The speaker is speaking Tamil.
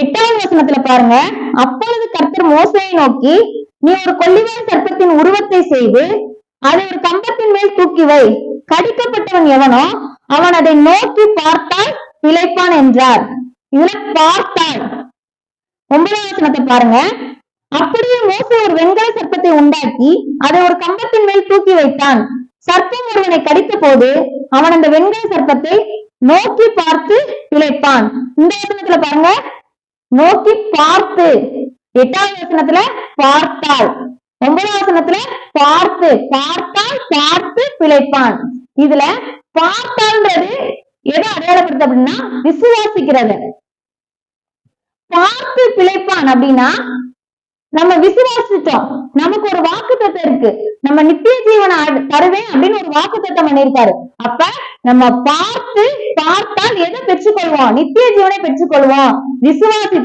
எட்டாவது வசனத்துல பாருங்க. அப்பொழுது கர்த்தர் மோசையை நோக்கி நீ ஒரு கொல்லிவாய் சர்ப்பத்தின் உருவத்தை செய்து அதை ஒரு கம்பத்தின் மேல் தூக்கி வை. கடிக்கப்பட்டவன் எவனோ அவன் அதை நோக்கி பார்த்தால் பிழைப்பான் என்றார். இதுல பார்த்தால். ஒன்பதாம் வசனத்தை பாருங்க. அப்படியே மோச ஒரு வெண்கல சர்ப்பத்தை உண்டாக்கி அதை ஒரு கம்பத்தின் மேல் தூக்கி வைத்தான். சர்ப்பம் ஒருவனை கடித்த போது அவன் அந்த வெண்கல சர்ப்பத்தை நோக்கி பார்த்து பிழைப்பான். இந்த வசனத்துல பாருங்க. நோக்கி பார்த்து. எட்டாவது வசனத்துல பார்த்தால் ஒன்பதாவது வசனத்துல பார்த்து. பார்த்தால் பார்த்து பிழைப்பான் இதுல பார்த்தால்ன்றது எதை அடையாளப்படுத்து அப்படின்னா விசுவாசிக்கிறது. பார்த்து பிழைப்பான் அப்படின்னா நம்ம விசுவாசித்தோம். நமக்கு ஒரு வாக்கு இருக்கு. நம்ம நித்திய ஜீவனை தருவேன் அப்படின்னு ஒரு வாக்கு தத்தம் பண்ணிருக்காரு அப்ப நம்ம பார்த்து பார்த்தால் எதை பெற்றுக்கொள்வோம்? நித்திய ஜீவனை பெற்றுக்கொள்வோம். விசுவாசி